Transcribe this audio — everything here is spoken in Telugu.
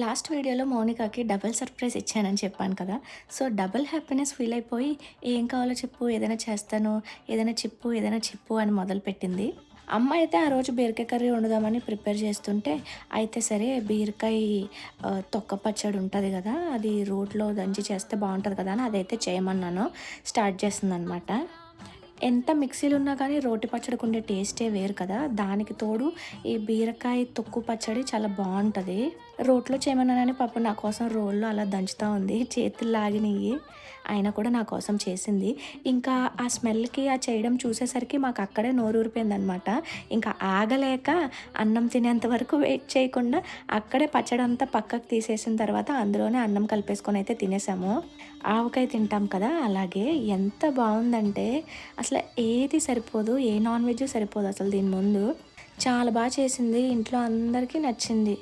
లాస్ట్ వీడియోలో మౌనికాకి డబుల్ సర్ప్రైజ్ ఇచ్చానని చెప్పాను కదా. సో డబుల్ హ్యాపీనెస్ ఫీల్ అయిపోయి ఏం కావాలో చెప్పు ఏదైనా చేస్తాను ఏదైనా చెప్పు ఏదైనా చెప్పు అని మొదలుపెట్టింది. అమ్మ అయితే ఆ రోజు బీరకాయ కర్రీ వండుదామని ప్రిపేర్ చేస్తుంటే అయితే సరే బీరకాయ తొక్క పచ్చడి ఉంటుంది కదా అది రోట్లో దంచి చేస్తే బాగుంటుంది కదా అని అదైతే చేయమన్నాను. స్టార్ట్ చేసిందనమాట. ఎంత మిక్సీలు ఉన్నా కానీ రోటి పచ్చడికి ఉండే టేస్టే వేరు కదా. దానికి తోడు ఈ బీరకాయ తొక్కు పచ్చడి చాలా బాగుంటుంది. రోట్లో చేయమన్నానని పాప నా కోసం రోల్లో అలా దంచుతూ ఉంది. చేతులు లాగినవి అయినా కూడా నా కోసం చేసింది. ఇంకా ఆ స్మెల్కి ఆ చేయడం చూసేసరికి మాకు అక్కడే నోరూరిపోయిందనమాట ఇంకా ఆగలేక అన్నం తినేంత వరకు వెయిట్ చేయకుండా అక్కడే పచ్చడి అంతా పక్కకు తీసేసిన తర్వాత అందులోనే అన్నం కలిపేసుకొని అయితే తినేసాము. ఆవకాయ తింటాం కదా అలాగే. ఎంత బాగుందంటే అసలు అసలు ఏది సరిపోదు ఏ నాన్ వెజ్ సరిపోదు అసలు దీని ముందు. చాలా బాగా చేసింది ఇంట్లో అందరికీ నచ్చింది.